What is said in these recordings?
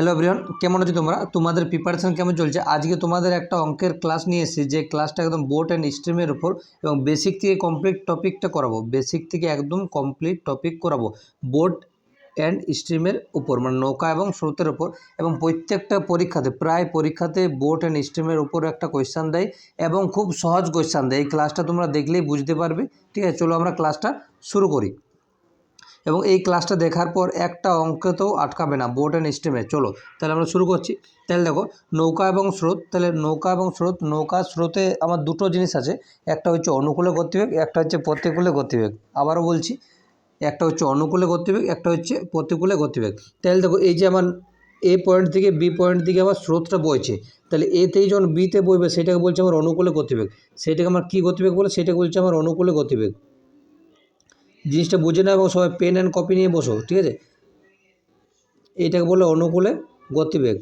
Hello everyone কেমন আছো তোমরা? তোমাদের প্রিপারেশন কেমন চলছে? আজকে তোমাদের একটা অঙ্কের ক্লাস নিয়ে এসেছি, যে ক্লাসটা একদম বোট অ্যান্ড স্ট্রিমের উপর এবং বেসিক থেকে কমপ্লিট টপিকটা করাবো। বেসিক থেকে একদম কমপ্লিট টপিক করাবো বোট অ্যান্ড স্ট্রিমের উপর মানে নৌকা এবং স্রোতের উপর। এবং প্রত্যেকটা পরীক্ষাতে, প্রায় পরীক্ষাতে বোট অ্যান্ড স্ট্রিমের উপর একটা কোয়েশ্চান দেয় এবং খুব সহজ কোয়েশ্চান দেয়। এই ক্লাসটা তোমরা দেখলেই বুঝতে পারবে। ঠিক আছে, চলো আমরা ক্লাসটা শুরু করি। এবং এই ক্লাসটা দেখার পর একটা অঙ্কতেও আটকাবে না বোট অ্যান্ড স্ট্রিমে চলো, তাহলে আমরা শুরু করছি। তাহলে দেখো, নৌকা এবং স্রোত, তাহলে নৌকা এবং স্রোত, নৌকা, স্রোতে আমার দুটো জিনিস আছে, একটা হচ্ছে অনুকূলে গতিবেগ, একটা হচ্ছে প্রতিকূলে গতিবেগ। আবারও বলছি, একটা হচ্ছে অনুকূলে গতিবেগ, একটা হচ্ছে প্রতিকূলে গতিবেগ। তাহলে দেখো, এই যে আমার এ পয়েন্ট থেকে বি পয়েন্ট দিকে আমার স্রোতটা বইছে, তাহলে এতেই যখন বিতে বইবে, সেটাকে বলছে আমার অনুকূলে গতিবেগ। সেটাকে আমার কী গতিবেগ বলে? সেটাকে বলছে আমার অনুকূলে গতিবেগ। জিনিসটা বুঝে নাও এবং সবাই পেন অ্যান্ড কপি নিয়ে বসো, ঠিক আছে? এটাকে বলে অনুকূলে গতিবেগ।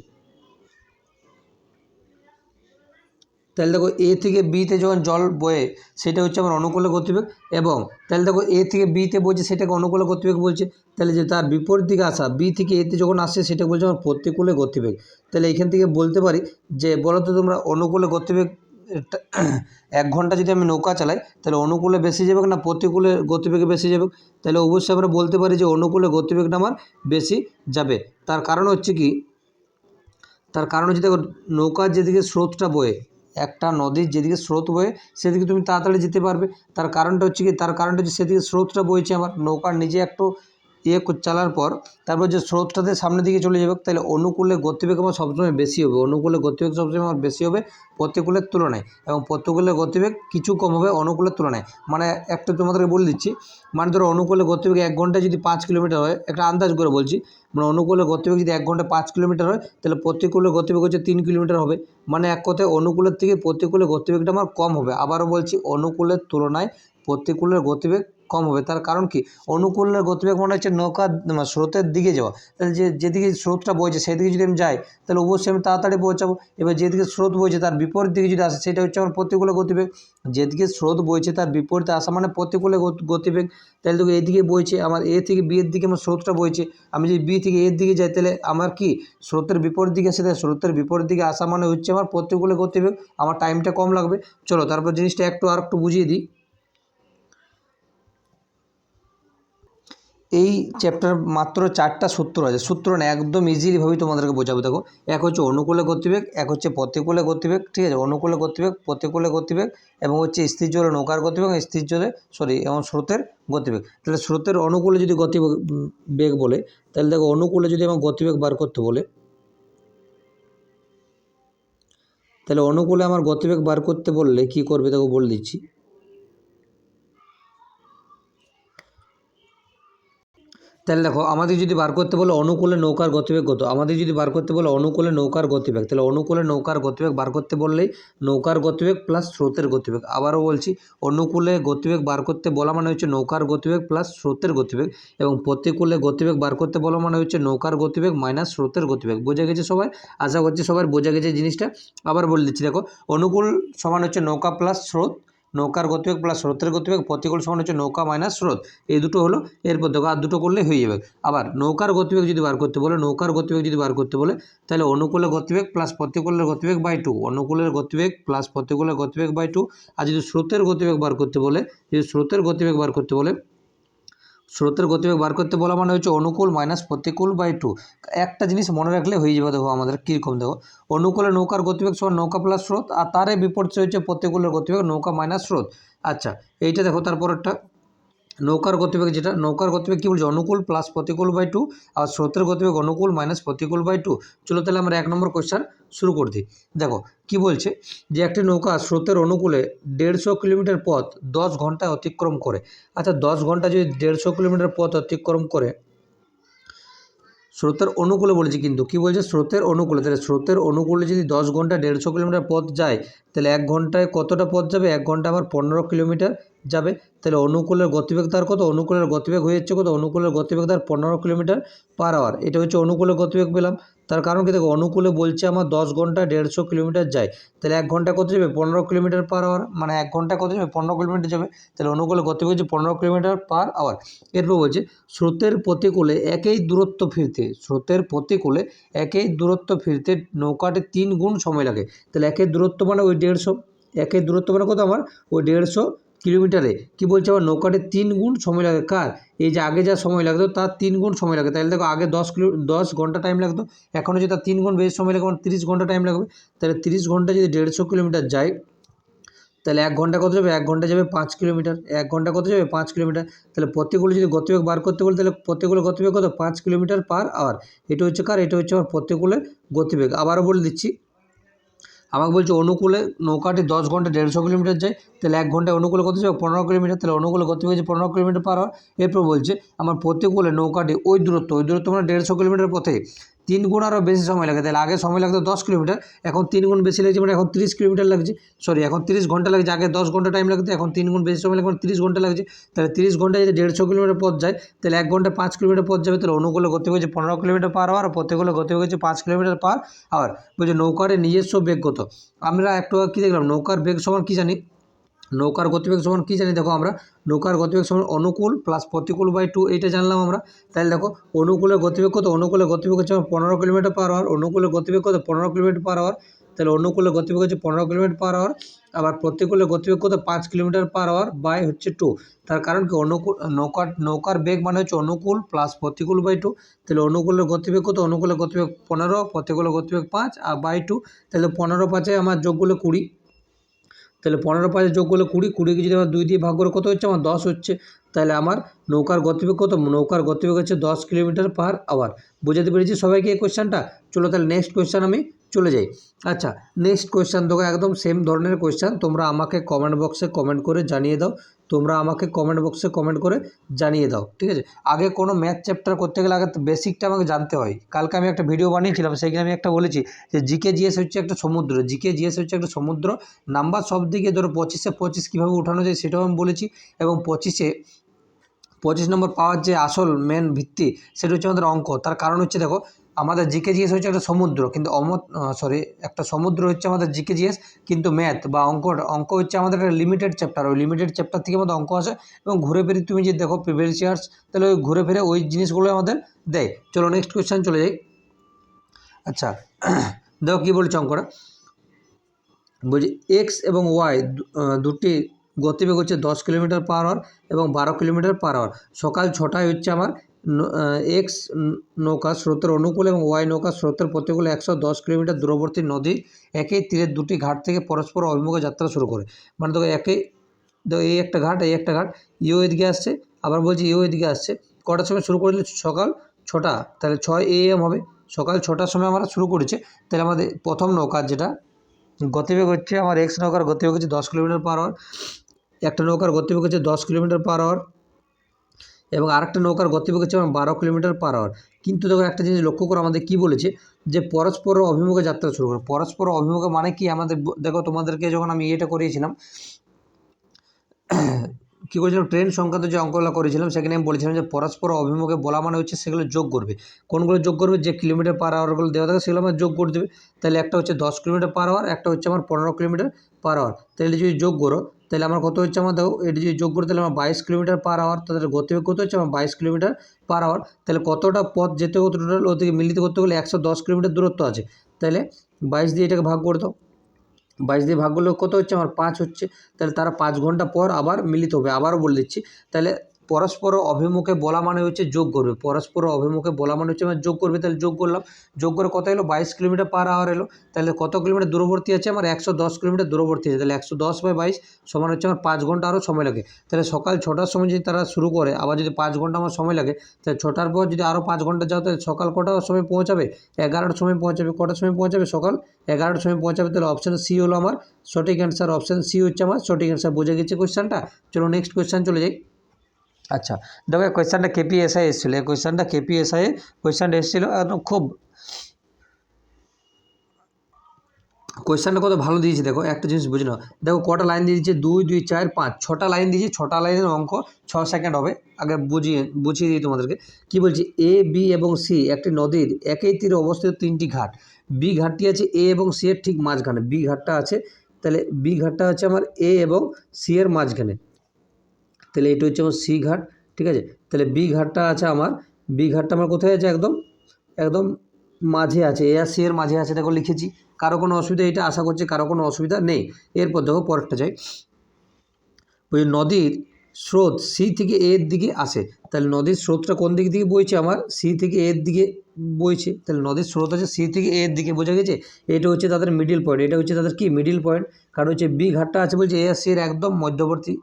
তাহলে দেখো এ থেকে বিতে যখন জল বয়ে, সেটা হচ্ছে আমার অনুকূলে গতিবেগ এবং তাহলে দেখো এ থেকে বিতে বইছে, সেটাকে অনুকূলে গতিবেগ বলছে। তাহলে যে তার বিপরীত দিকে আসা বি থেকে এতে যখন আসছে, সেটা বলছে আমার প্রতিকূলে গতিবেগ। তাহলে এখান থেকে বলতে পারি যে বলো তো তোমরা অনুকূলে গতিবেগ এক ঘণ্টা যদি আমি নৌকা চালাই, তাহলে অনুকূলে বেশি যাবে না প্রতিকূলে গতিবেগে বেশি যাবে, তাহলে অবশ্যই আমরা বলতে পারি যে অনুকূলে গতিবেগটা আমার বেশি যাবে। তার কারণ হচ্ছে কি, তার কারণ হচ্ছে দেখো, নৌকার যেদিকে স্রোতটা বয়ে, একটা নদীর যেদিকে স্রোত বয়ে, সেদিকে তুমি তাড়াতাড়ি যেতে পারবে। তার কারণটা হচ্ছে কি, তার কারণটা হচ্ছে সেদিকে স্রোতটা বইছে আমার, নৌকার নিজে একটু ইয়ে চালার পর তারপর যে স্রোতটাতে সামনের দিকে চলে যাবে, তাহলে অনুকূলে গতিবেগ আমার সবসময় বেশি হবে। অনুকূলে গতিবেগ সবসময় আমার বেশি হবে প্রতিকূলের তুলনায় এবং প্রতিকূলের গতিবেগ কিছু কম হবে অনুকূলের তুলনায়। মানে একটা তোমাদেরকে বলে দিচ্ছি মানে ধরো অনুকূলে গতিবেগ এক ঘন্টায় যদি পাঁচ কিলোমিটার হয়, একটা আন্দাজ করে বলছি মানে অনুকূলে গতিবেগ যদি এক ঘন্টায় পাঁচ কিলোমিটার হয়, তাহলে প্রতিকূলের গতিবেগ হচ্ছে তিন কিলোমিটার হবে। মানে এক কথায় অনুকূলের থেকে প্রতিকূলের গতিবেগটা আমার কম হবে। আবারও বলছি, অনুকূলের তুলনায় প্রতিকূলের গতিবেগ কম হবে। তার কারণ কি? অনুকূলের গতিবেগ মনে হচ্ছে নৌকা স্রোতের দিকে যাওয়া। তাহলে যে, যেদিকে স্রোতটা বইছে, সেদিকে যদি আমি যাই, তাহলে অবশ্যই আমি তাড়াতাড়ি পৌঁছাবো। এবার যেদিকে স্রোত বইছে, তার বিপরীত দিকে যদি আসে, সেটা হচ্ছে আমার প্রতিকূলে গতিবেগ। যেদিকে স্রোত বইছে, তার বিপরীতে আসা মানে প্রতিকূলে গত- গতিবেগ। তাহলে দেখো, এদিকে বইছে, আমার এ থেকে বি এর দিকে আমার স্রোতটা বইছে। আমি যদি বি থেকে এর দিকে যাই, তাহলে আমার কি? স্রোতের বিপরীত দিকে আসে, তাহলে স্রোতের বিপরীত দিকে আসা মানে হচ্ছে আমার প্রতিকূলে গতিবেগ। আমার টাইমটা কম লাগবে। চলো, তারপর জিনিসটা একটু আর একটু বুঝিয়ে দিই। এই চ্যাপ্টার মাত্র চারটা সূত্র আছে। সূত্র না, একদম ইজিলিভাবেই তোমাদেরকে বোঝাবো। দেখো, এক হচ্ছে অনুকূলে গতিবেগ, এক হচ্ছে প্রতিকূলে গতিবেগ, ঠিক আছে? অনুকূলে গতিবেগ, প্রতিকূলে গতিবেগ এবং হচ্ছে স্থির জলে নৌকার গতিবেগ স্থির জলে সরি এবং স্রোতের গতিবেগ। তাহলে স্রোতের অনুকূলে যদি গতিবেগ বেগ বলে, তাহলে দেখো, অনুকূলে যদি আমার গতিবেগ বার করতে বলে, তাহলে অনুকূলে আমার গতিবেগ বার করতে বললে কি করবে? দেখো, বলে দিচ্ছি। তাহলে দেখো, আমাদের যদি বার করতে বলে অনুকূলে নৌকার গতিবেগ কত? আমাদের যদি বার করতে বলে অনুকূলে নৌকার গতিবেগ, তাহলে অনুকূলে নৌকার গতিবেগ বার করতে বললেই নৌকার গতিবেগ প্লাস স্রোতের গতিবেগ। আবারও বলছি, অনুকূলে গতিবেগ বার করতে বলা মানে হচ্ছে নৌকার গতিবেগ প্লাস স্রোতের গতিবেগ এবং প্রতিকূলে গতিবেগ বার করতে বলা মানে হচ্ছে নৌকার গতিবেগ মাইনাস স্রোতের গতিবেগ। বোঝা গেছে সবাই? আশা করছি সবার বোঝা গেছে জিনিসটা। আবার বলে দিচ্ছি, দেখো, অনুকূল সমান হচ্ছে নৌকা প্লাস স্রোত নৌকার গতিবেগ প্লাস স্রোতের গতিবেগ প্রতিকূল সমান হচ্ছে নৌকা মাইনাস স্রোত। এই দুটো হলো, এরপর দেখো আর দুটো করলে হয়ে যাবে। আবার নৌকার গতিবেগ যদি বার করতে বলে, নৌকার গতিবেগ যদি বার করতে বলে, তাহলে অনুকূলের গতিবেগ প্লাস প্রতিকূলের গতিবেগ বাই টু অনুকূলের গতিবেগ প্লাস প্রতিকূলের গতিবেগ বাই টু আর যদি স্রোতের গতিবেগ বার করতে বলে, যদি স্রোতের গতিবেগ বার করতে বলে স্রোতের গতিবেগ বার করতে বলা মানে হচ্ছে অনুকূল মাইনাস প্রতিকূল বাই টু একটা জিনিস মনে রাখলে হয়ে যাবে দেখো আমাদের কীরকম দেখো। অনুকূলে নৌকার গতিবেগ সমান নৌকা প্লাস স্রোত, আর তারে বিপরীত হচ্ছে প্রতিকূলের গতিবেগ নৌকা মাইনাস স্রোত। আচ্ছা এইটা দেখো তারপর একটা নৌকার গতিবেগ যেটা, নৌকার গতিবেগ কী বলছে? অনুকূল প্লাস প্রতিকূল বাই টু আর স্রোতের গতিবেগ অনুকূল মাইনাস প্রতিকূল বাই টু চলো তাহলে আমরা এক নম্বর কোয়েশ্চান শুরু করে দিই। দেখো, কি বলছে? যে একটি নৌকা স্রোতের অনুকূলে দেড়শো কিলোমিটার পথ দশ ঘন্টায় অতিক্রম করে। আচ্ছা দশ ঘণ্টা যদি দেড়শো কিলোমিটার পথ অতিক্রম করে, স্রোতের অনুকূলে বলেছি কিন্তু, কি বলছে? স্রোতের অনুকূলে। তাহলে স্রোতের অনুকূলে যদি দশ ঘণ্টা দেড়শো কিলোমিটার পথ যায়, তাহলে এক ঘন্টায় কতটা পথ যাবে? এক ঘণ্টা আমার পনেরো কিলোমিটার। যাবে, তাহলে অনুকূলের গতিবেগ তার কত? অনুকূলের গতিবেগ হয়ে যাচ্ছে কত? অনুকূলের গতিবেগ তার পনেরো কিলোমিটার পার আওয়ার এটা হচ্ছে অনুকূলের গতিবেগ পেলাম। তার কারণ কি? দেখো, অনুকূলে বলছে আমার দশ ঘণ্টা দেড়শো কিলোমিটার যায়। তাহলে এক ঘণ্টা কত যাবে? পনেরো কিলোমিটার পার আওয়ার মানে এক ঘণ্টা কত যাবে? পনেরো কিলোমিটার যাবে। তাহলে অনুকূলে গতিবেগ হচ্ছে পনেরো কিলোমিটার পার আওয়ার এরপর বলছে, স্রোতের প্রতিকূলে একই দূরত্ব ফিরতে, স্রোতের প্রতিকূলে একই দূরত্ব ফিরতে নৌকাটি তিন গুণ সময় লাগে। তাহলে একের দূরত্ব মানে ওই দেড়শো একের দূরত্ব মানে কত আমার? ওই দেড়শো কিলোমিটারে। কি বলছে আমার নৌকাটি তিন গুণ সময় লাগে। কার? এই যে আগে যা সময় লাগতো, তার তিন গুণ সময় লাগে। তাহলে দেখো, আগে দশ কিলো, দশ ঘণ্টা টাইম লাগতো। এখন যদি তার তিন গুণ বেশি সময় লাগে মানে তিরিশ ঘণ্টা টাইম লাগবে। তাহলে তিরিশ ঘণ্টা যদি দেড়শো কিলোমিটার যায়, তাহলে এক ঘণ্টা কত যাবে? এক ঘণ্টা যাবে পাঁচ কিলোমিটার। এক ঘণ্টা কত যাবে? পাঁচ কিলোমিটার। তাহলে প্রত্যেকগুলো যদি গতিবেগ বার করতে বলে, তাহলে প্রত্যেকগুলো গতিবেগ কত? পাঁচ কিলোমিটার পার আওয়ার। এটা হচ্ছে কার? এটা হচ্ছে আমার প্রত্যেকগুলো গতিবেগ। আবারও বলে দিচ্ছি আমাকে বলছে অনুকূলে নৌকাটি দশ ঘণ্টা দেড়শো কিলোমিটার যায়, তাহলে এক ঘন্টায় অনুকূলে কত যাবে পনেরো কিলোমিটার, তাহলে অনুকূলে করতে হয়েছে পনেরো কিলোমিটার পার হওয়া এরপর বলছে, আমার প্রতিকূলে নৌকাটি ওই দূরত্ব ওই দূরত্ব মানে দেড়শো কিলোমিটার পথে। তিন গুণ আরও বেশি সময় লাগে। তাহলে আগে সময় লাগতো দশ কিলোমিটার, এখন তিন গুণ বেশি লাগছে মানে এখন তিরিশ কিলোমিটার লাগছে। সরি এখন তিরিশ ঘণ্টা লাগছে, আগে দশ ঘণ্টা টাইম লাগতো, এখন তিন গুণ বেশি সময় লাগে এখন তিরিশ ঘণ্টা লাগছে। তাহলে তিরিশ ঘন্টায় যদি দেড়শো কিলোমিটার পথ যায়, তাহলে এক ঘণ্টা পাঁচ কিলোমিটার পথ যাবে, তাহলে অনুকূলে গতি হয়েছে পনেরো কিলোমিটার পার আওয়ার প্রত্যেকগুলো গতি হচ্ছে পাঁচ কিলোমিটার পার আওয়ার বলছে নৌকার নিজস্ব বেগ কত? আমরা একটু কী দেখলাম, নৌকার বেগ সমান কী জানি? নৌকার গতিবেগ সমান কী জানি দেখো আমরা? নৌকার গতিবেগ সমান অনুকূল প্লাস প্রতিকূল বাই টু এইটা জানলাম আমরা। তাহলে দেখো, অনুকূলের গতিবেগ কত? অনুকূলের গতিবেগ হচ্ছে পনেরো কিলোমিটার পার আওয়ার অনুকূলের গতিবেগ কত? পনেরো কিলোমিটার পার আওয়ার তাহলে অনুকূলের গতিবেগ হচ্ছে পনেরো কিলোমিটার পার আওয়ার আবার প্রতিকূলের গতিবেগ কত? পাঁচ কিলোমিটার পার আওয়ার বাই হচ্ছে টু তার কারণ কি? অনুকূল নৌকার নৌকার বেগ মানে হচ্ছে অনুকূল প্লাস প্রতিকূল বাই টু তাহলে অনুকূলের গতিবেগ কত? অনুকূলের গতিবেগ পনেরো, প্রতিকূলের গতিবেগ পাঁচ, আর বাই টু তাহলে পনেরো পাঁচে আমার যোগগুলো কুড়ি। তাহলে পনেরো পাঁচে যোগ করলে কুড়ি, কুড়িকে যদি আমার দুই দিয়ে ভাগ করে কত হচ্ছে? আমার দশ হচ্ছে। তাহলে আমার নৌকার গতিবেগ কত? নৌকার গতিবেগ হচ্ছে দশ কিলোমিটার পার আওয়ার বোঝাতে পেরেছি সবাইকে এই কোয়েশ্চানটা চলো তাহলে নেক্সট কোয়েশ্চান আমি চলে যাই। আচ্ছা নেক্সট কোয়েশ্চান তোকে একদম সেম ধরনের কোয়েশ্চান তোমরা আমাকে কমেন্ট বক্সে কমেন্ট করে জানিয়ে দাও। তোমরা আমাকে কমেন্ট বক্সে কমেন্ট করে জানিয়ে দাও, ঠিক আছে? আগে কোনো ম্যাথ চ্যাপ্টার করতে গেলে আগে বেসিকটা আমাকে জানতে হয়। কালকে আমি একটা ভিডিও বানিয়েছিলাম, সেইখানে আমি একটা বলেছি যে জিকে জিএস হচ্ছে একটা সমুদ্র। জিকে জিএস হচ্ছে একটা সমুদ্র। নাম্বার সব দিকে ধরো পঁচিশে পঁচিশ কীভাবে উঠানো যায় সেটাও আমি বলেছি এবং পঁচিশে পঁচিশ নম্বর পাওয়ার যে আসল মেন ভিত্তি, সেটা হচ্ছে আমাদের অঙ্ক। তার কারণ হচ্ছে দেখো আমাদের জিকে জিএস হচ্ছে একটা সমুদ্র, কিন্তু অমত সরি একটা সমুদ্র হচ্ছে আমাদের জিকে জিএস কিন্তু ম্যাথ বা অঙ্ক অঙ্ক হচ্ছে আমাদের একটা লিমিটেড চ্যাপ্টার ওই লিমিটেড চ্যাপ্টার থেকে আমাদের অঙ্ক আসে এবং ঘুরে ফিরে তুমি যে দেখো প্রিভিয়াস ইয়ার্স তাহলে ওই ঘুরে ফিরে ওই জিনিসগুলো আমাদের দেয়। চলো নেক্সট কোয়েশ্চেন চলে যাই। আচ্ছা দেখো কী বলছে অঙ্কটা? বলছি এক্স এবং ওয়াই দুটি গতিবেগ হচ্ছে দশ কিলোমিটার পার আওয়ার এবং বারো কিলোমিটার পার আওয়ার সকাল ছটায় হচ্ছে আমার এক্স নৌকা স্রোতের অনুকূল এবং ওয়াই নৌকা স্রোতের প্রতিকূলে একশো দশ কিলোমিটার দূরবর্তী নদী একই তীরের দুটি ঘাট থেকে পরস্পর অভিমুখে যাত্রা শুরু করে। মানে দেখো একই এই একটা ঘাট, এই একটা ঘাট, ইও এদিকে আসছে, আবার বলছি ইও এদিকে আসছে। কটার সময় শুরু করেছিল সকাল ছটা। তাহলে ছয় এ এম হবে। সকাল ছটার সময় আমরা শুরু করেছি। তাহলে আমাদের প্রথম নৌকা যেটা, গতিবেগ হচ্ছে আমার এক্স নৌকার গতিবেগ হচ্ছে দশ কিলোমিটার পার আওয়ার একটা নৌকার গতিবেগ হচ্ছে দশ কিলোমিটার পার আওয়ার এবং আরেকটা নৌকার গতিবেগ হচ্ছে আমার বারো কিলোমিটার পার আওয়ার কিন্তু দেখো একটা জিনিস লক্ষ্য করো, আমাদের কী বলেছে? যে পরস্পর অভিমুখে যাত্রা শুরু করে। পরস্পর অভিমুখে মানে কি? আমাদের দেখো তোমাদেরকে যখন আমি এটা করিয়েছিলাম, কী করেছিলাম? ট্রেন সংক্রান্ত যে অঙ্কগুলো করেছিলাম, সেখানে আমি বলেছিলাম যে পরস্পর অভিমুখে বলা মানে হচ্ছে সেগুলো যোগ করবে। কোনগুলো যোগ করবে? যে কিলোমিটার পার আওয়ারগুলো দেওয়া থাকে, সেগুলো আমার যোগ করে দেবে। তাহলে একটা হচ্ছে দশ কিলোমিটার পার আওয়ার একটা হচ্ছে আমার পনেরো কিলোমিটার পার আওয়ার তাহলে যদি যোগ করো তাহলে আমার কত হচ্ছে আমার দেখো, এটি যদি যোগ করে তাহলে আমার বাইশ কিলোমিটার পার আওয়ার তাদের গতিবেগ কত হচ্ছে আমার বাইশ কিলোমিটার পার আওয়ার তাহলে কতটা পথ যেতে হবে টোটাল ওদিকে মিলিত করতে গেলে একশো দশ কিলোমিটার দূরত্ব আছে। তাহলে বাইশ দিয়ে এটাকে ভাগ করে দাও। বাইশ দিয়ে ভাগ করলে কত হচ্ছে? আমার পাঁচ হচ্ছে। তাহলে তারা পাঁচ ঘণ্টা পর আবার মিলিত হবে। আবারও বলে দিচ্ছি। তাহলে পরস্পর অভিমুখে বলা মানে হচ্ছে যোগ করবে। পরস্পর অভিমুখে বলা মানে হচ্ছে আমার যোগ করবে, তাহলে যোগ করলাম। যোগ করে কত এলো? বাইশ কিলোমিটার পার আওয়ার এলো। তাহলে কত কিলোমিটার দূরবর্তী আছে? আমার একশো দশ কিলোমিটার দূরবর্তী আছে। তাহলে একশো দশ বাই বাইশ সমান হচ্ছে আমার পাঁচ ঘণ্টা আরও সময় লাগে। তাহলে সকাল ছটার সময় যদি তারা শুরু করে, আবার যদি পাঁচ ঘণ্টা আমার সময় লাগে, তাহলে ছটার পর যদি আরও পাঁচ ঘণ্টা যাও, তাহলে সকাল কটার সময় পৌঁছাবে? এগারোটার সময় পৌঁছাবে। কটার সময় পৌঁছাবে সকাল? এগারোটার সময় পৌঁছাবে। তাহলে অপশান সি হলো আমার। সঠিক অ্যান্সার অপশান সি হচ্ছে আমার। সঠিক অ্যান্সার বোঝা গেছে কোয়েশ্চানটা চলো নেক্সট কোয়েশ্চান চলে যাই। আচ্ছা দেখো, এই কোয়েশ্চানটা কেপিএসআই এসেছিল। এই কোয়েশ্চানটা কেপিএসআই কোয়েশ্চানটা এসেছিল, একদম খুব কোয়েশ্চেনটা কত ভালো দিয়েছে, দেখো, একটা জিনিস বুঝে নাও। দেখো, কটা লাইন দিয়ে দিয়েছে? দুই দুই, চার, পাঁচ। ছটা লাইন দিয়েছে, ছটা লাইনের অঙ্ক ছ সেকেন্ড হবে। আগে বুঝিয়ে বুঝিয়ে দিই তোমাদেরকে। কী বলছি? এ বি এবং সি একটি নদীর একই তীরে অবস্থিত তিনটি ঘাট। বি ঘাটটি আছে এ এবং সি এর ঠিক মাঝখানে। বি ঘাটটা আছে, তাহলে বি ঘাটটা হচ্ছে আমার এ এবং সি এর মাঝখানে। তাহলে এটা হচ্ছে আমার সি ঘাট, ঠিক আছে? তাহলে বি ঘাটটা আছে আমার বি ঘাটটা আমার কোথায় আছে একদম? একদম মাঝে আছে এ আর সি এর মাঝে আছে, দেখো লিখেছি। কারও কোনো অসুবিধা, এটা আশা করছি কারও কোনো অসুবিধা নেই। এরপর দেখো পরেরটা যাই। ওই নদীর স্রোত সি থেকে এর দিকে আসে। তাহলে নদীর স্রোতটা কোন দিক থেকে বইছে আমার? সি থেকে এর দিকে বইছে। তাহলে নদীর স্রোত আছে সি থেকে এর দিকে, বোঝা গেছে? এটা হচ্ছে তাদের মিডিল পয়েন্ট এটা হচ্ছে তাদের কি? মিডিল পয়েন্ট কারণ হচ্ছে বি ঘাটটা আছে বলছে এ আর সি এর একদম মধ্যবর্তী।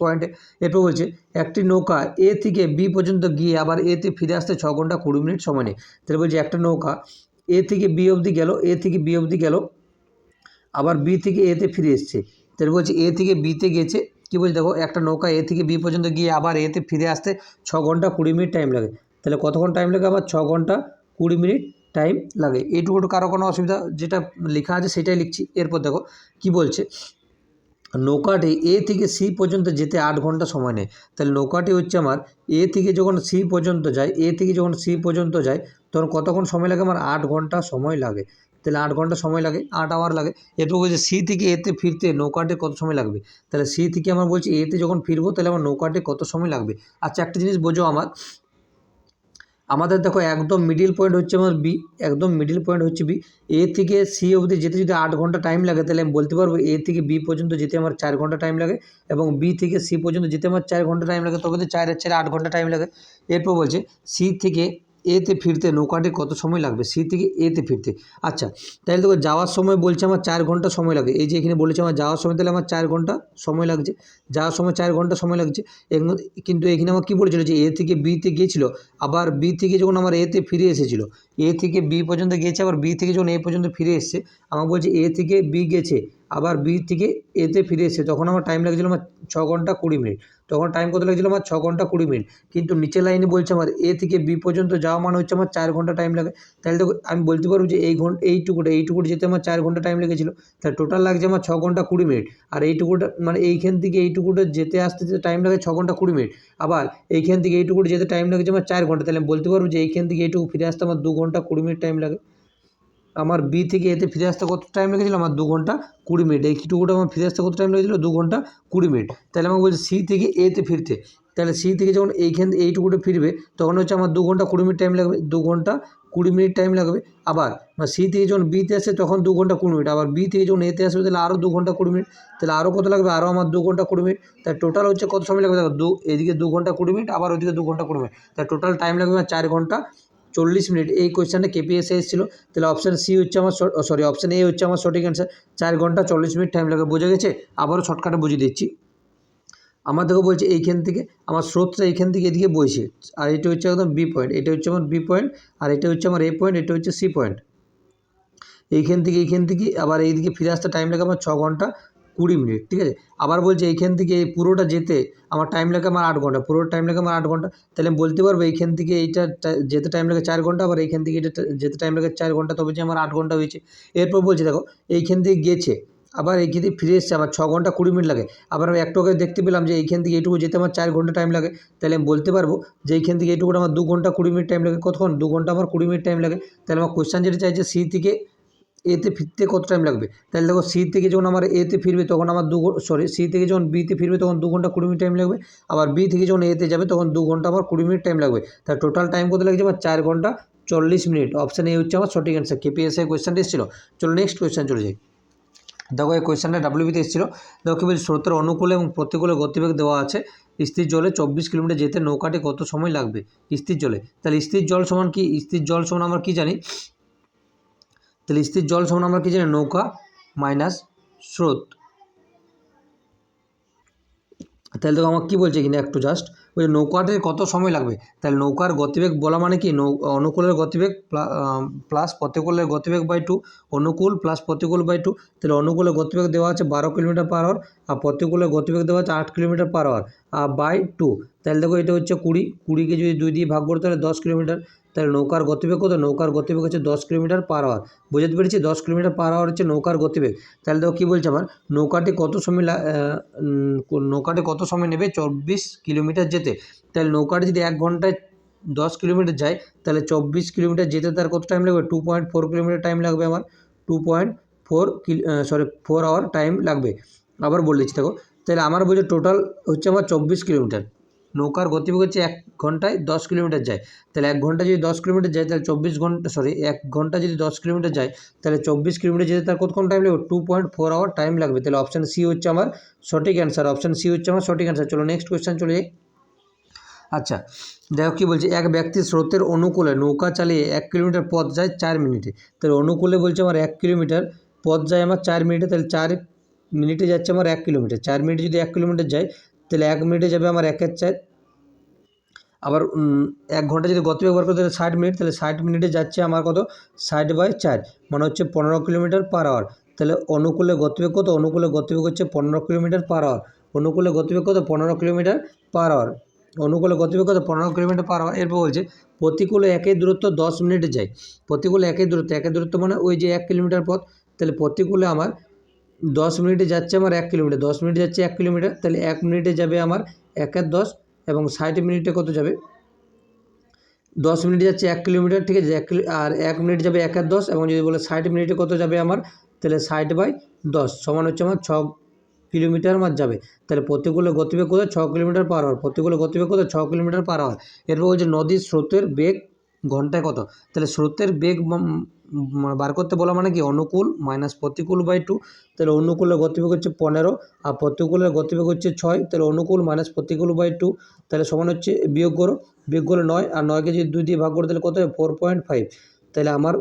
পয়েন্টে এরপর বলছে একটি নৌকা এ থেকে বি পর্যন্ত গিয়ে আবার এতে ফিরে আসতে ছ ঘণ্টা কুড়ি মিনিট সময় নেয়। তাহলে বলছে একটা নৌকা এ থেকে বি অবধি গেল, এ থেকে বি অবধি গেল, আবার বি থেকে এতে ফিরে এসছে। তাহলে বলছে এ থেকে বিতে গেছে, কী বলছে দেখো, একটা নৌকা এ থেকে বি পর্যন্ত গিয়ে আবার এতে ফিরে আসতে ছ ঘণ্টা কুড়ি মিনিট টাইম লাগে। তাহলে কতক্ষণ টাইম লাগে আমার? ছ ঘণ্টা কুড়ি মিনিট টাইম লাগে। এইটুকু কারও কোনো অসুবিধা? যেটা লেখা আছে সেটাই লিখছি। এরপর দেখো কি বলছে? নৌকাটি এ থেকে সি পর্যন্ত যেতে আট ঘণ্টা সময় নেয়। তাহলে নৌকাটি হচ্ছে আমার এ থেকে যখন সি পর্যন্ত যায়, এ থেকে যখন সি পর্যন্ত যায়, তখন কতক্ষণ সময় লাগে? আমার আট ঘণ্টা সময় লাগে। তাহলে আট ঘণ্টা সময় লাগে, আট আওয়ার লাগে। এরপর বলছে সি থেকে এতে ফিরতে নৌকাটি কত সময় লাগবে? তাহলে সি থেকে আমার বলছে এতে যখন ফিরবো, তাহলে আমার নৌকাটি কত সময় লাগবে? আচ্ছা একটা জিনিস বোঝো আমার। আমাদের দেখো একদম মিডিল পয়েন্ট হচ্ছে আমার বি একদম মিডিল পয়েন্ট হচ্ছে বি এ থেকে সি অবধি যেতে যদি আট ঘণ্টা টাইম লাগে, তাহলে আমি বলতে পারব এ থেকে বি পর্যন্ত যেতে আমার চার ঘণ্টা টাইম লাগে এবং বি থেকে সি পর্যন্ত যেতে আমার চার ঘণ্টা টাইম লাগে। তবে তো চার চারে আট ঘণ্টা টাইম লাগে। এরপর বলছে সি থেকে এতে ফিরতে নৌকাটি কত সময় লাগবে? সি থেকে এতে ফিরতে। আচ্ছা তাহলে দেখো যাওয়ার সময় বলছে আমার চার ঘণ্টা সময় লাগে এই যে এখানে বলেছে আমার যাওয়ার সময়, তাহলে আমার চার ঘণ্টা সময় লাগছে। যাওয়ার সময় চার ঘণ্টা সময় লাগছে। কিন্তু এখানে আমার কী বলেছিল যে এ থেকে বিতে গিয়েছিল, আবার বি থেকে যখন আমার এতে ফিরে এসেছিল, এ থেকে বি পর্যন্ত গিয়েছে, আবার বি থেকে যখন এ পর্যন্ত ফিরে এসছে, আমার বলছে এ থেকে বি গেছে। আবার বি থেকে এতে ফিরে এসে তখন আমার টাইম লাগছিল আমার ছ ঘণ্টা কুড়ি মিনিট, তখন টাইম কত লাগছিল আমার ছ ঘণ্টা কুড়ি মিনিট, কিন্তু নিচে লাইনে বলছে আমার এ থেকে বি পর্যন্ত যাওয়া মানে হচ্ছে আমার চার ঘণ্টা টাইম লাগে। তাহলে তো আমি বলতে পারব যে এই ঘণ্টা, এইটুকুটা এইটুকুটা যেতে আমার চার ঘণ্টা টাইম লেগেছিলো, তাহলে টোটাল লাগছে আমার ছ ঘণ্টা কুড়ি মিনিট। আর এইটুকুটা মানে এইখান থেকে এইটুকুটা যেতে আসতে যেতে টাইম লাগে ছ ঘণ্টা কুড়ি মিনিট। আবার এইখান থেকে এইটুকুটা যেতে টাইম লাগছে আমার চার ঘণ্টা, তাহলে আমি বলতে পারব যে এইখান থেকে এইটুকু ফিরে আসতে আমার দু ঘণ্টা কুড়ি মিনিট টাইম লাগে। আমার বি থেকে এতে ফিরে আসতে কত টাইম লেগেছিলো? আমার দু ঘণ্টা কুড়ি মিনিট এই এইটুকুটা আমার ফিরে আসতে কত টাইম লেগেছিলো? দু ঘণ্টা কুড়ি মিনিট তাহলে আমাকে বলছে সি থেকে এতে ফিরতে। তাহলে সি থেকে যখন এইখান এইটুকুটা ফিরবে, তখন হচ্ছে আমার দু ঘণ্টা কুড়ি মিনিট টাইম লাগবে। দু ঘণ্টা কুড়ি মিনিট টাইম লাগবে। আবার সি থেকে যখন বিতে আসে, তখন দু ঘণ্টা কুড়ি মিনিট আবার বি থেকে যখন এতে আসবে, তাহলে আরও দু ঘণ্টা কুড়ি মিনিট তাহলে আরও কত লাগবে? আরও আমার দু ঘণ্টা কুড়ি মিনিট তাহলে টোটাল হচ্ছে কত সময় লাগবে? দেখো, দু এদিকে দু ঘণ্টা কুড়ি মিনিট আবার ওদিকে দু ঘণ্টা কুড়ি মিনিট তাহলে টোটাল টাইম লাগবে আমার চার ঘণ্টা চল্লিশ মিনিট। এই কোয়েশ্চেনটা কেপিএসে এসেছিল। তাহলে অপশান সি হচ্ছে আমার সরি অপশান এ হচ্ছে আমার সঠিক অ্যান্সার চার ঘণ্টা চল্লিশ মিনিট টাইম লাগে, বোঝা গেছে? আবারও শর্টকাটে বুঝিয়ে দিচ্ছি। আমার দেখো বলছে এইখান থেকে, আমার স্রোতটা এইখান থেকে এদিকে বইছে। আর এটা হচ্ছে একদম বি পয়েন্ট এটা হচ্ছে আমার বি পয়েন্ট আর এটা হচ্ছে আমার এ পয়েন্ট এটা হচ্ছে সি পয়েন্ট এইখান থেকে এইখান থেকে আবার এইদিকে ফিরে আসতে টাইম লাগে আমার ছ ঘণ্টা। কুড়ি মিনিট, ঠিক আছে? আবার বলছে, এইখান থেকে পুরোটা যেতে আমার টাইম লাগে আমার আট ঘণ্টা পুরো টাইম লাগে আমার আট ঘণ্টা। তাহলে আমি বলতে পারব, এইখান থেকে এইটা যেতে টাইম লাগে চার ঘণ্টা, আবার এইখান থেকে এটা যেতে টাইম লাগে চার ঘণ্টা, তবে যে আমার আট ঘণ্টা হয়েছে। এরপর বলছে, দেখো, এইখান থেকে গেছে, আবার এইখান থেকে ফিরে এসছে আমার ছ ঘণ্টা কুড়ি মিনিট লাগে। আবার আমি একটু আগে দেখতে পেলাম যে, এইখান থেকে এইটুকু যেতে আমার চার ঘণ্টা টাইম লাগে। তাহলে আমি বলতে পারব যে, এইখান থেকে এইটুকু আমার দু ঘণ্টা কুড়ি মিনিট টাইম লাগে। কতক্ষণ? দু ঘণ্টা আমার কুড়ি মিনিট টাইম লাগে। তাহলে আমার কোয়েশ্চেন যেটা চাইছে, সি থেকে এতে ফিরতে কত টাইম লাগবে? তাহলে দেখো সি থেকে যখন আমার এতে ফিরবে, তখন আমার দু সরি সি থেকে যখন বিতে ফিরবে, তখন দু ঘণ্টা কুড়ি মিনিট টাইম লাগবে। আবার বি থেকে যখন এতে যাবে, তখন দু ঘণ্টা আমার কুড়ি মিনিট টাইম লাগবে। তার টোটাল টাইম কত লাগছে? আমার চার ঘণ্টা চল্লিশ মিনিট। অপশান এ হচ্ছে আমার সঠিক অ্যান্সার কেপিএসএ কোয়েশ্চেনটা এসেছিল। চলো নেক্সট কোয়েশ্চেন চলে যাই। দেখো, এই কোয়েশ্চেনটা ডাব্লিউবিতে এসেছিল। দেখো কি বলছি স্রোতের অনুকূলে এবং প্রতিকূলে গতিবেগ দেওয়া আছে। স্থির জলে চব্বিশ কিলোমিটার যেতে নৌকাটি কত সময় লাগবে? স্থির জলে। তাহলে স্থির জল সমান কি? স্থির জল সমান আমরা কি জানি? তাহলে স্থির জল সমান আমরা কি জানি, নৌকা মাইনাস স্রোত। তাহলে দেখো আমার কী বলছে কিনা একটু জাস্ট ওই নৌকাটির কত সময় লাগবে? তাহলে নৌকার গতিবেগ বলা মানে কি, নৌ অনুকূলের গতিবেগ প্লাস প্রতিকূলের গতিবেগ বাই টু অনুকূল প্লাস প্রতিকূল বাই টু তাহলে অনুকূলের গতিবেগ দেওয়া আছে বারো কিলোমিটার পার আওয়ার আর প্রতিকূলের গতিবেগ দেওয়া আছে আট কিলোমিটার পার আওয়ার আর বাই টু তাহলে দেখো এটা হচ্ছে কুড়ি, কুড়িকে যদি দুই দিয়ে ভাগ করতে তাহলে দশ কিলোমিটার তাহলে নৌকার গতিবেগ কত? নৌকার গতিবেগ হচ্ছে দশ কিলোমিটার পার আওয়ার বুঝতে পেরেছি? দশ কিলোমিটার পার আওয়ার হচ্ছে নৌকার গতিবেগ। তাহলে দেখো কী বলছে আমার? নৌকাটি কত সময় নৌকাটি কত সময় নেবে? চব্বিশ কিলোমিটার যেতে। তাহলে নৌকাটি যদি এক ঘন্টায় দশ কিলোমিটার যায়, তাহলে চব্বিশ কিলোমিটার যেতে তার কত টাইম লাগবে? Two point four kilometre time লাগবে আমার। Two point four sorry four hour time লাগবে। আবার বলে দিচ্ছি, দেখো। তাহলে আমার বলছে টোটাল হচ্ছে আমার চব্বিশ কিলোমিটার। নৌকার গতিবেগ হচ্ছে এক ঘন্টায় দশ কিলোমিটার যায়। তাহলে এক ঘণ্টা যদি দশ কিলোমিটার যায়, তাহলে চব্বিশ ঘণ্টা সরি এক ঘণ্টা যদি দশ কিলোমিটার যায়, তাহলে চব্বিশ কিলোমিটার যেতে তার কতক্ষণ টাইম লাগবে? Two point four hour time লাগবে। তাহলে অপশান সি হচ্ছে আমার সঠিক অ্যান্সার অপশান সি হচ্ছে আমার সঠিক অ্যান্সার চলো নেক্সট কোয়েশ্চেন চলে যাই। আচ্ছা দেখো কী বলছে, এক ব্যক্তি স্রোতের অনুকূলে নৌকা চালিয়ে এক কিলোমিটার পথ যায় চার মিনিটে। তাহলে অনুকূলে বলছে আমার এক কিলোমিটার পথ যায় আমার চার মিনিটে, তাহলে চার মিনিটে যাচ্ছে আমার এক কিলোমিটার। চার মিনিটে যদি এক কিলোমিটার যায় তাহলে এক মিনিটে যাবে আমার একের চার। আবার এক ঘণ্টা যদি গতিবেগ বার করতে ষাট মিনিট, তাহলে ষাট মিনিটে যাচ্ছে আমার কত? ষাট বাই চার মানে হচ্ছে পনেরো কিলোমিটার পার আওয়ার তাহলে অনুকূলে গতিবেগ কত? অনুকূলে গতিবেগ হচ্ছে পনেরো কিলোমিটার পার আওয়ার অনুকূলে গতিবেগ কত? পনেরো কিলোমিটার পার আওয়ার অনুকূলে গতিবেগ কত? পনেরো কিলোমিটার পার আওয়ার এরপর বলছে, প্রতিকূলে একই দূরত্ব দশ মিনিটে যায়। প্রতিকূলে একই দূরত্ব একই দূরত্ব মানে ওই যে এক কিলোমিটার পথ। তাহলে প্রতিকূলে আমার দশ মিনিটে যাচ্ছে আমার এক কিলোমিটার। দশ মিনিটে যাচ্ছে এক কিলোমিটার, তাহলে এক মিনিটে যাবে আমার একের দশ এবং ষাট মিনিটে কত যাবে? দশ মিনিটে যাচ্ছে এক কিলোমিটার, ঠিক আছে? এক আর এক মিনিট যাবে একের দশ এবং যদি বলে ষাট মিনিটে কত যাবে আমার? তাহলে ষাট বাই দশ সমান হচ্ছে আমার ছ কিলোমিটার মার যাবে। তাহলে প্রতিকূলে গতিবেগ কত? ছ কিলোমিটার পার আওয়ার প্রতিকূলে গতিবেগ কত? ছ কিলোমিটার পার আওয়ার এরপর বলছে নদীর স্রোতের বেগ ঘন্টায় কত? তাহলে স্রোতের বেগ বার করতে বলা মানে কি? অনুকূল মাইনাস প্রতিকূল বাই টু তাহলে অনুকূলের গতিবেগ হচ্ছে পনেরো, আর প্রতিকূলের গতিবেগ হচ্ছে ছয়, তাহলে অনুকূল মাইনাস প্রতিকূল বাই টু তাহলে সমান হচ্ছে বিয়োগ করো, বিয়োগ করলে নয়, আর নয়কে যদি দুই দিয়ে ভাগ করে, তাহলে কত হবে? ফোর পয়েন্ট ফাইভ তাহলে আমার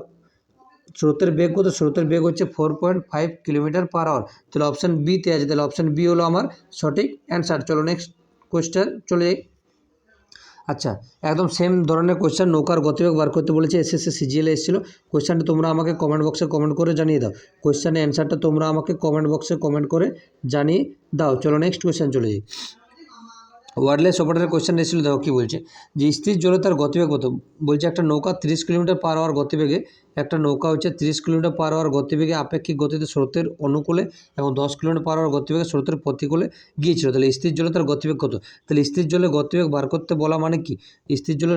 স্রোতের বেগ কত? স্রোতের বেগ হচ্ছে four point five kilometre per hour তাহলে অপশান বিতে আছে, তাহলে অপশান বি হলো আমার সঠিক অ্যান্সার চলো নেক্সট কোয়েশ্চেন চলে যাই। আচ্ছা একদম সেম ধরনের কোয়েশ্চেন নৌকার গতিবেগ বার করতে বলেছে এসএসসি সিজিএলে এসেছিল। কোয়েশ্চেনটা তোমরা আমাকে কমেন্ট বক্সে কমেন্ট করে জানিয়ে দাও। কোয়েশ্চেনের অ্যান্সারটা তোমরা আমাকে কমেন্ট বক্সে কমেন্ট করে জানিয়ে দাও। চলো নেক্সট কোয়েশ্চেন চলে যাই। ওয়ারলেস অপারেটর কোয়েশ্চেন এসেছিল, দেখো কী বলছে? যে স্থির জলে তার গতিবেগ কত? বলছে একটা নৌকা তিরিশ কিলোমিটার পার হওয়ার গতিবেগে, একটা নৌকা হচ্ছে তিরিশ কিলোমিটার পার হওয়ার গতিবেগে আপেক্ষিক গতিতে স্রোতের অনুকূলে এবং দশ কিলোমিটার পার আওয়ার গতিবেগে স্রোতের প্রতিকূলে গিয়েছিল। তাহলে স্থির জলে তার গতিবেগ কত? তাহলে স্থির জলে গতিবেগ বার করতে বলা মানে কি? স্থির জলে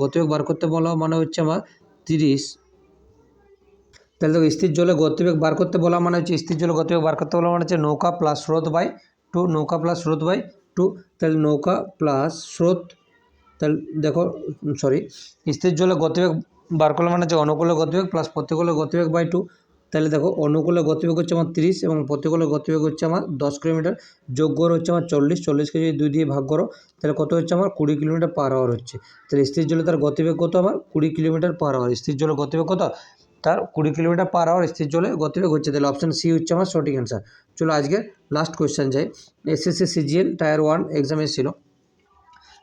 গতিবেগ বার করতে বলা মানে হচ্ছে আমার তিরিশ। তাহলে দেখো স্থির জলে গতিবেগ বার করতে বলা মানে হচ্ছে স্থির জলে গতিবেগ বার করতে বলা মানে হচ্ছে নৌকা প্লাস স্রোত বাই টু নৌকা প্লাস স্রোত বাই টু তাহলে নৌকা প্লাস স্রোত তাহলে দেখো সরি স্থির জলে গতিবেগ বার করলে মানে হচ্ছে অনুকূলে গতিবেগ প্লাস প্রতিকূলে গতিবেগ বাই টু তাহলে দেখো, অনুকূলে গতিবেগ হচ্ছে আমার তিরিশ এবং প্রতিকূলে গতিবেগ হচ্ছে আমার দশ কিলোমিটার। যোগ হচ্ছে আমার চল্লিশ চল্লিশকে যদি দুই দিয়ে ভাগ করো, তাহলে কত হচ্ছে আমার কুড়ি কিলোমিটার পার আওয়ার হচ্ছে। তাহলে স্থির জলে তার গতিবেগ কত আমার কুড়ি কিলোমিটার পার আওয়ার স্থির জলে গতিবেগ কত? তার কুড়ি কিলোমিটার পার আওয়ার স্থির জলে গতিবেগ হচ্ছে তাহলে অপশান সি হচ্ছে আমার সঠিক অ্যান্সার চলো আজকে লাস্ট কোয়েশ্চেন যাই। SSC CGL tier one exam ছিল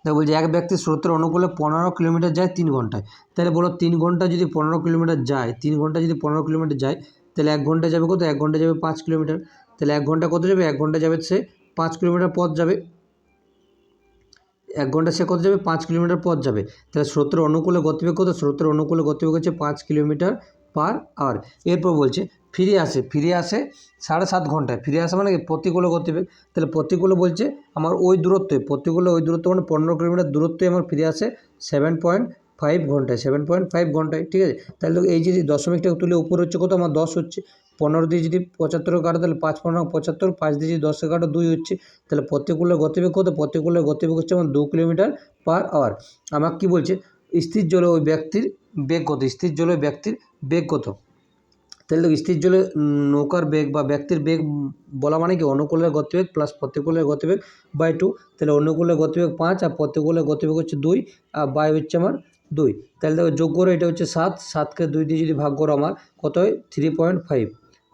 দেখো বলছে, এক ব্যক্তি স্রোতের অনুকূলে পনেরো কিলোমিটার যায় তিন ঘন্টায়। তাহলে বলো, তিন ঘণ্টা যদি পনেরো কিলোমিটার যায়, তিন ঘণ্টা যদি পনেরো কিলোমিটার যায়, তাহলে এক ঘণ্টা যাবে কত? এক ঘণ্টা যাবে পাঁচ কিলোমিটার। তাহলে এক ঘণ্টা কত যাবে? এক ঘণ্টা যাবে সে পাঁচ কিলোমিটার পথ যাবে। এক ঘণ্টা সে কত যাবে? পাঁচ কিলোমিটার পথ যাবে। তাহলে স্রোতের অনুকূলে গতিবেগ কত? স্রোতের অনুকূলে গতিবেগ হচ্ছে পাঁচ কিলোমিটার পার আওয়ার। এরপর বলছে, ফিরে আসে ফিরে আসে সাড়ে সাত ঘন্টায়। ফিরে আসে মানে কি? প্রতিকূলে গতিবেগ তাহলে প্রতিকূলে বলছে, আমার ওই দূরত্বে, প্রতিকূলে ওই দূরত্ব মানে পনেরো কিলোমিটার দূরত্বে আমার ফিরে আসে সেভেন পয়েন্ট ফাইভ ঘন্টায় সেভেন পয়েন্ট ফাইভ ঘন্টায়, ঠিক আছে? তাহলে এই যদি দশমিকটা তুলে উপর হচ্ছে কত? আমার দশ হচ্ছে। পনেরো দিয়ে যদি পঁচাত্তর কাটো, তাহলে পাঁচ পনেরো, পঁচাত্তর, পাঁচ দিয়ে যদি দশে কাটো, দুই হচ্ছে। তাহলে প্রতিকূলের গতিবেগ কত? প্রতিকূলের গতিবেগ হচ্ছে আমার দু কিলোমিটার পার আওয়ার। আমাকে কী বলছে? স্থির জলে ওই ব্যক্তির বেগ কত? স্থির জলে ওই ব্যক্তির বেগ কত? তাহলে দেখো স্থির জলে নৌকার বেগ বা ব্যক্তির বেগ বলা মানে কি? অনুকূলের গতিবেগ প্লাস প্রতিকূলের গতিবেগ বাই টু তাহলে অনুকূলের গতিবেগ পাঁচ আর প্রতিকূলের গতিবেগ হচ্ছে দুই আর বাই হচ্ছে আমার দুই। তাহলে দেখো যোগ করে, এটা হচ্ছে সাত। সাতকে দুই দিয়ে যদি ভাগ করো আমার, কত হয়? থ্রি পয়েন্ট ফাইভ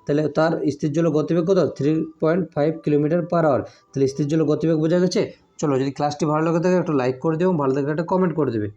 তাহলে তার স্থির জল গতিবেগ কত? Three point five kilometre per hour তাহলে স্থির জল গতিবেগ বোঝা গেছে? চলো যদি ক্লাসটি ভালো লাগে থাকে একটু লাইক করে দেবো ভালো লাগে একটা কমেন্ট করে দেবে।